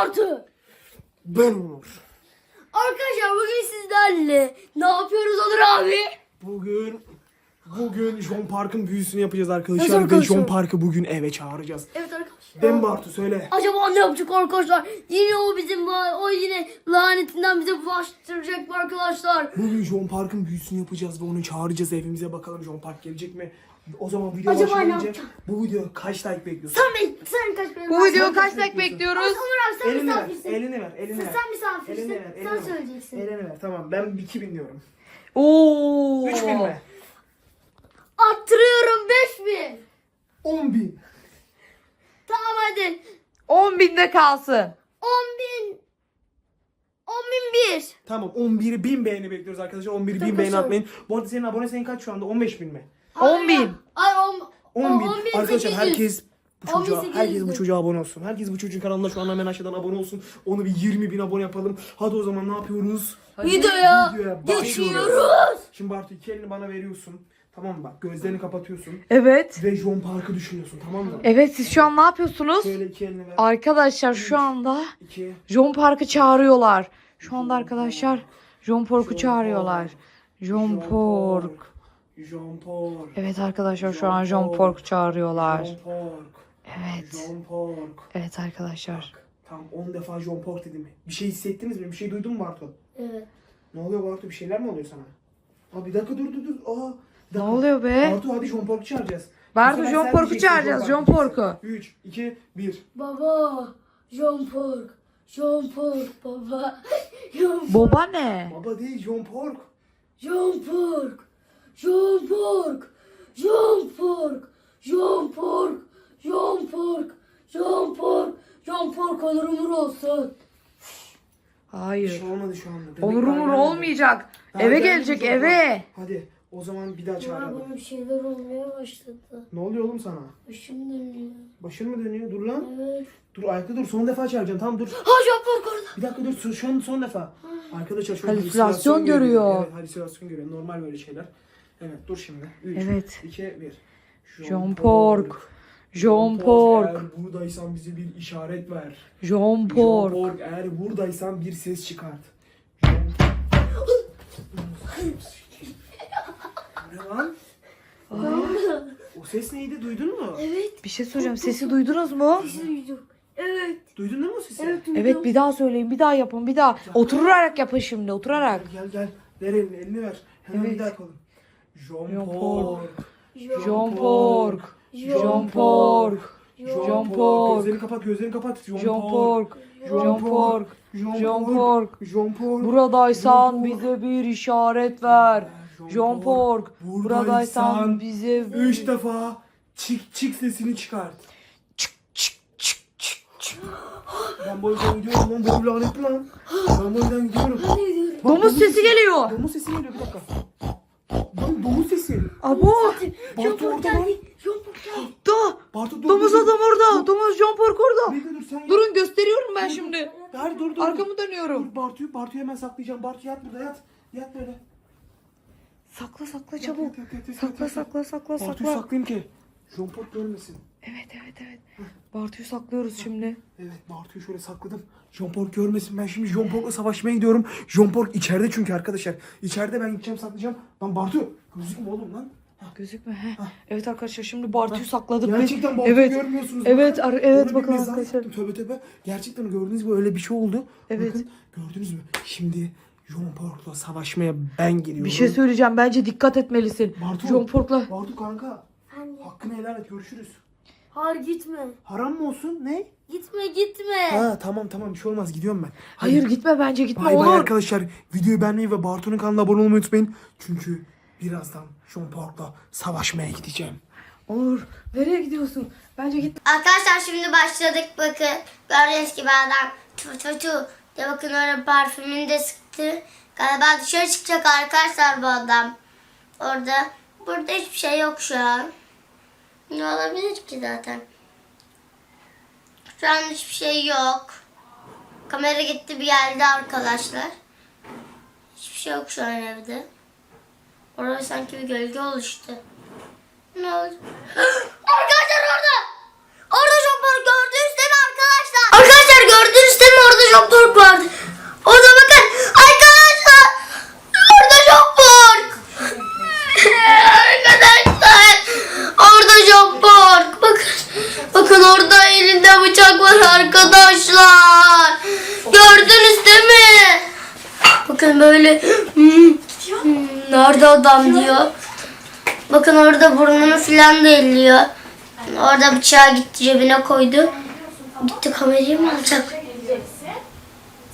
Bartu. Ben Onur. Arkadaşlar bugün sizlerle ne yapıyoruz Onur abi? Bugün bugün John Park'ın büyüsünü yapacağız Nasıl arkadaşlar ve arkadaşlar? John Park'ı bugün eve çağıracağız. Evet arkadaşlar. Dem Bartu söyle. Acaba ne yapacak arkadaşlar? Yine o bizim o yine lanetinden bize bulaştıracak mı arkadaşlar? Bugün John Park'ın büyüsünü yapacağız ve onu çağıracağız evimize bakalım John Park gelecek mi? O zaman video Acaba ne başlayınca yapacak? bu video kaç like bekliyorsun? Sen be, sen kaç benim Bu video kaç kaç like bekliyoruz? Onur abi sen Elini ver, misafirsin. elini ver, elini ver. Sen misafirsin. Elini ver, elini Sen ver. söyleyeceksin. Elini ver, tamam ben 2000 diyorum. Oo. 3000 mi? Arttırıyorum 5000. 10.000. Tamam hadi. 10 binde kalsın. 10 bin. 10 bin bir. Tamam 11 bin beğeni bekliyoruz arkadaşlar. 11 bin beğeni atmayın. Bu arada senin abone sayın kaç şu anda? 15 bin mi? 10 bin. Ay 10 10 bin. 10 bin Arkadaşlar 800. herkes bu 10 bin çocuğa, 800. herkes bu çocuğa abone olsun. Herkes bu çocuğun kanalına şu an hemen aşağıdan abone olsun. Onu bir 20 bin abone yapalım. Hadi o zaman ne yapıyoruz? Videoya Videoya geçiyoruz. Şimdi Bartu iki elini bana veriyorsun. Tamam mı? Bak gözlerini kapatıyorsun. Evet. Ve John Park'ı düşünüyorsun tamam mı? Evet siz şu an ne yapıyorsunuz? Şöyle iki elini ver. Arkadaşlar şu anda İki. John Park'ı çağırıyorlar. Şu anda arkadaşlar John Park'ı çağırıyorlar. John Park. John Park. Evet arkadaşlar şu an John Park'ı çağırıyorlar. John Park. Evet. John Park. Evet arkadaşlar. Tam 10 defa John Park dedim. Bir şey hissettiniz mi? Bir şey duydun mu Bartu? Evet. Ne oluyor Bartu? Bir şeyler mi oluyor sana? Aa bir dakika dur dur dur. Aa, bir Ne dakika. oluyor be? Bartu hadi John Park'ı çağıracağız. Bartu, sefer John sen Park'ı diyeceksin, çağıracağız, John Park'ı. 3, 2, 1. Baba. John Park. John Park baba. John Park. Baba ne? Baba değil John Park. John Park. John Park. John Park. John Park. John Park. John Park. John Park olur umur olsun. Bir Hayır. şey olmadı şu anda. Demek Olur umur olmayacak. Daha Eve gelecek eve. Hadi o zaman bir daha çağıralım. bana bir şeyler olmaya başladı. Ne oluyor oğlum sana? Başım dönüyor. Başın mı dönüyor? Dur lan. Evet. Dur ayakta dur. Son defa çağıracağım. Tamam dur. Ha Park orada. Bir dakika dur. Şu an son defa. Arkadaşlar şu an Halüsinasyon görüyor. Evet halüsinasyon görüyor. Normal böyle şeyler. Evet dur şimdi. 3, Evet. 2, 1. John Park. John Park. Eğer buradaysan bize bir işaret ver. John John Park. Park eğer buradaysan bir ses çıkart. John Ne lan? O ses neydi duydun mu? Evet. Bir şey söyleyeceğim. Sesi duydunuz mu? Duydum. Evet. Duydun değil mi o sesi? Evet duydum. Evet bir daha söyleyin. Bir daha yapın. Bir daha. Oturarak yapın şimdi. Oturarak. Gel gel. Ver elini, elini ver. Hemen Evet. bir daha yapalım. John, John Park. John Park. John Park. John Park. Gözlerini kapat, gözlerini kapat. John, Park. John Park. John. Park. John Park. Buradaysan bize bir işaret ver. John. Park. Buradaysan bize Üç defa çık çık sesini çıkart. Ben bu yüzden gidiyorum lan. Bu lanetli lan. Ben bu yüzden gidiyorum. Domuz sesi geliyor. Domuz sesi geliyor bir dakika. Dom, domuz sesi. Abo. Bartu orada lan. Geldi. Da. Bartu dur. Domuz dur, dur. adam orada. Domuz John Park orada. Bekle dur sen. Durun gösteriyorum ben şimdi. Hayır dur dur. Arkamı Dur dönüyorum. Bartu'yu Bartu'yu hemen saklayacağım. Bartu yat burada yat. Yat böyle. Sakla sakla çabuk. yat, yat, yat, yat, Sakla yat. sakla sakla Bartu'yu sakla. saklayayım ki. Park görmesin. Evet evet evet. Bartu'yu saklıyoruz şimdi. Evet Bartu'yu şöyle sakladım. John Park görmesin. Ben şimdi John Park'la savaşmaya gidiyorum. John Park içeride çünkü arkadaşlar. İçeride ben gideceğim saklayacağım. Lan Bartu gözükme oğlum lan. Gözükme he. Evet arkadaşlar şimdi Bartu'yu sakladık. Gerçekten Bartu'yu Evet. görmüyorsunuz. Evet, ar- evet, bakın arkadaşlar. Tövbe tövbe. Gerçekten gördünüz mü öyle bir şey oldu. Evet. Bakın gördünüz mü? Şimdi John Park'la savaşmaya ben geliyorum. Bir şey söyleyeceğim. Bence dikkat etmelisin. Bartu. John Park'la. Bartu kanka. Anne. Hakkını helal et görüşürüz. Hayır gitme. Haram mı olsun ne? Gitme gitme. Ha tamam tamam bir şey olmaz gidiyorum ben. Hayır gitme bence gitme Bay bay olur. arkadaşlar. Videoyu beğenmeyi ve Bartu'nun kanalına abone olmayı unutmayın. Çünkü birazdan John Park'la savaşmaya gideceğim. Olur. Nereye gidiyorsun? Bence git. Arkadaşlar şimdi başladık bakın. Gördüğünüz gibi adam tu tu tu de bakın öyle parfümünü de sıktı. Galiba dışarı çıkacak arkadaşlar bu adam. Orada. Burada hiçbir şey yok şu an. Ne olabilir ki zaten? Şu an hiçbir şey yok. Kamera gitti bir geldi arkadaşlar. Hiçbir şey yok şu an evde. Orada sanki bir gölge oluştu. Ne oldu? Arkadaşlar orada! Orada John Park gördünüz değil mi arkadaşlar? Arkadaşlar gördünüz değil mi? Orada John Pork vardı. Orada bakın. Arkadaşlar. Orada John Pork. Arkadaşlar. Orada John Pork. Bakın. Bakın orada elinde bıçak var arkadaşlar. Gördünüz değil mi? Bakın böyle hmm, hmm, nerede adam diyor. Bakın orada burnunu filan da elliyor. Orada bıçağı gitti cebine koydu. Gitti kamerayı mı alacak?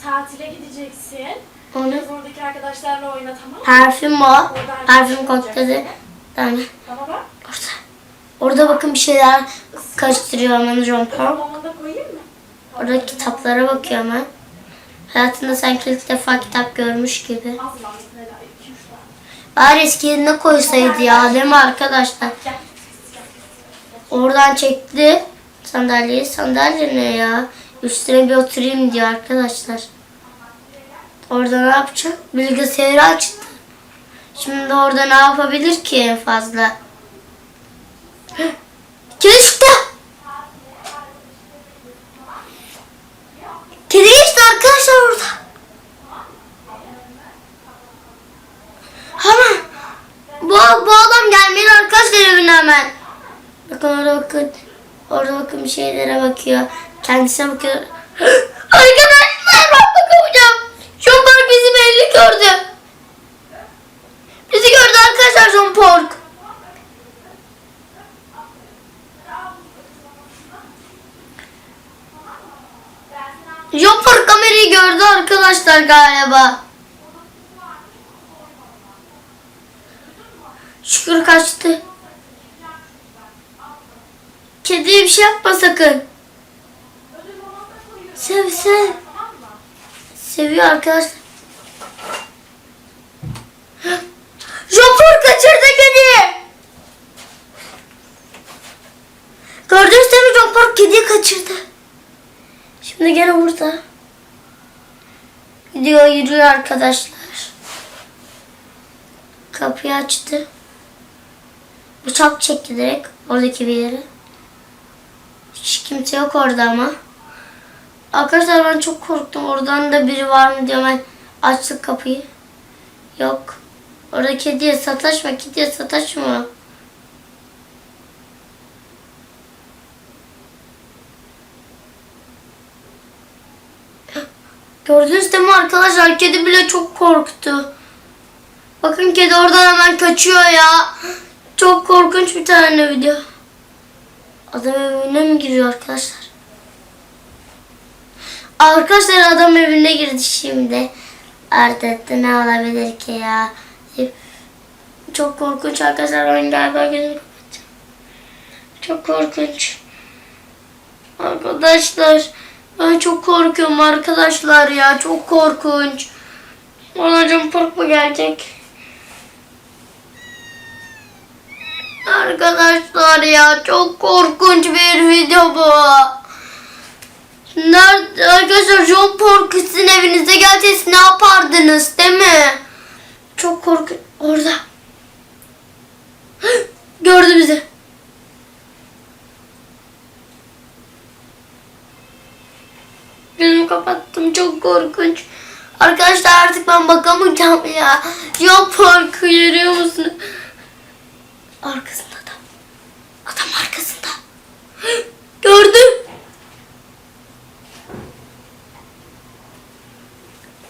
Tatile gideceksin. Onu Biraz oradaki arkadaşlarla oyna tamam mı? parfüm o. Kokladı. Yani Bana bak. orada. Orada bakın bir şeyler karıştırıyor hemen John Paul. Orada kitaplara bakıyor hemen. Hayatında sanki ilk defa kitap görmüş gibi. Az lazım Ela. İki üç tane. Bari eski yerine koysaydı ya değil mi arkadaşlar? Oradan çekti sandalyeyi. Sandalye ne ya? Üstüne bir oturayım diyor arkadaşlar. Orada ne yapacak? Bilgisayarı açtı. Şimdi orada ne yapabilir ki en fazla? Çıktı. Kedi arkadaşlar orada. Hemen. Bu, adam gelmeli arkadaşlar evine hemen. Bakın orada bakın. Orada bakın bir şeylere bakıyor. Kendisine bakıyor. Arkadaşlar ben bakamayacağım. John Park bizi belli gördü. Bizi gördü arkadaşlar. John Park kamerayı gördü arkadaşlar galiba. Şükür kaçtı. Kediye bir şey yapma sakın. Sev sev. Seviyor arkadaşlar. Jopur kaçırdı kediyi. Gördünüz değil mi Jopur kediyi kaçırdı. Şimdi gene burada. Gidiyor yürüyor arkadaşlar. Kapıyı açtı. Bıçak çekti direkt oradaki bir yere. Hiç kimse yok orada ama. Arkadaşlar ben çok korktum. Oradan da biri var mı diye ben açtık kapıyı. Yok. Orada kediye sataşma, kediye sataşma. Gördünüz değil mi arkadaşlar? Kedi bile çok korktu. Bakın kedi oradan hemen kaçıyor ya. Çok korkunç bir tane video. Adam evine mi giriyor arkadaşlar? Arkadaşlar adam evine girdi şimdi. Artık ne olabilir ki ya? Çok korkunç arkadaşlar. Ben galiba. Çok korkunç. Arkadaşlar ben çok korkuyorum arkadaşlar ya. Çok korkunç. Anacığım park mı gelecek? Arkadaşlar ya çok korkunç bir video bu. Nerede arkadaşlar John Pork sizin evinize gelseydi ne yapardınız değil mi? Çok korkunç. Orada. Gördü bizi. Gözümü kapattım çok korkunç. Arkadaşlar artık ben bakamayacağım ya. John Pork'u görüyor musun? Arkasında adam. Arkasında. Gördüm.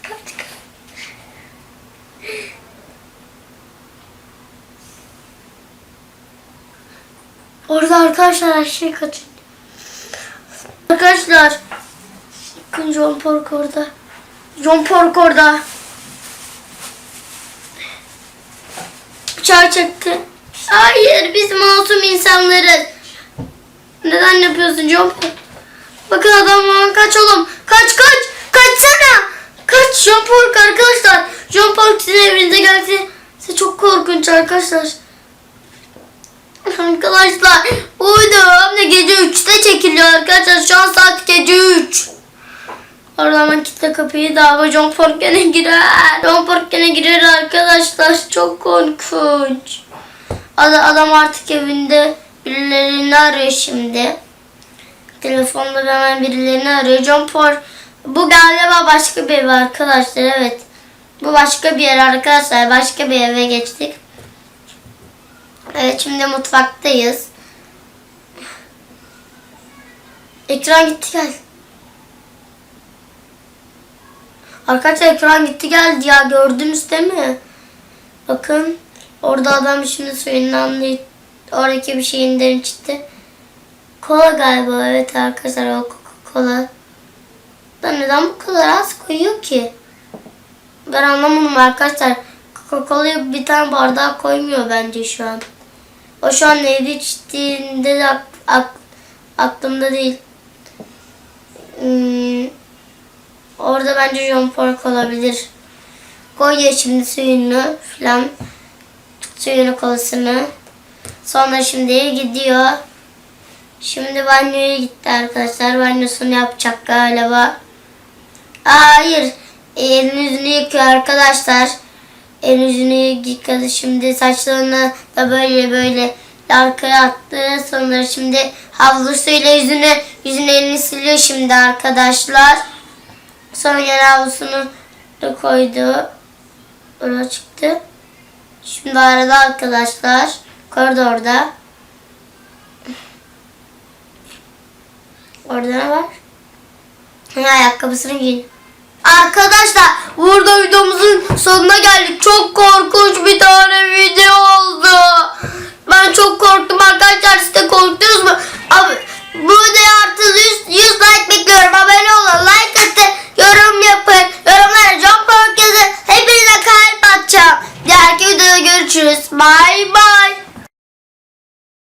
Kaç kaç. Orada arkadaşlar her şey kaçın. Arkadaşlar. Bakın John Pork orada. John Pork orada. Bıçağı çekti. Hayır biz masum insanlarız. Neden yapıyorsun Pork? Bakın adam var kaç oğlum. Kaç kaç. Kaçsana. Kaç John Pork arkadaşlar. John Pork sizin evinize gelse size çok korkunç arkadaşlar. Arkadaşlar uyudum da gece 3'te çekiliyor arkadaşlar. Şu an saat gece 3. Oradan hemen kitle kapıyı da ama John Pork gene girer. John Pork gene girer arkadaşlar. Çok korkunç. Adam, artık evinde birilerini arıyor şimdi. Telefonda hemen birilerini arıyor. John Paul. Bu galiba başka bir ev arkadaşlar. Evet. Bu başka bir yer arkadaşlar. Başka bir eve geçtik. Evet şimdi mutfaktayız. Ekran gitti gel. Arkadaşlar ekran gitti geldi ya gördünüz değil mi? Bakın orada adam şimdi suyundan oradaki bir şeyinden içti. Kola galiba evet arkadaşlar o Coca-Cola. Da neden bu kadar az koyuyor ki? Ben anlamadım arkadaşlar. Coca-Cola'yı bir tane bardağa koymuyor bence şu an. O şu an neydi içtiğinde de ak- ak- aklımda değil. Hmm, orada bence John Pork olabilir. Koyuyor şimdi suyunu falan. Suyunu kolasını. Sonra şimdi gidiyor. Şimdi banyoya gitti arkadaşlar. Banyosunu yapacak galiba. Hayır. Elini yüzünü yıkıyor arkadaşlar. El yüzünü yıkadı. Şimdi saçlarını da böyle böyle arkaya attı. Sonra şimdi havlu suyla yüzünü, yüzünü elini siliyor şimdi arkadaşlar. Sonra yine havlusunu da koydu. Oraya çıktı. Şimdi arada arkadaşlar koridorda. Orada ne var? Ayakkabısını giyin. Arkadaşlar burada videomuzun sonuna geldik. Çok korkunç bir tane video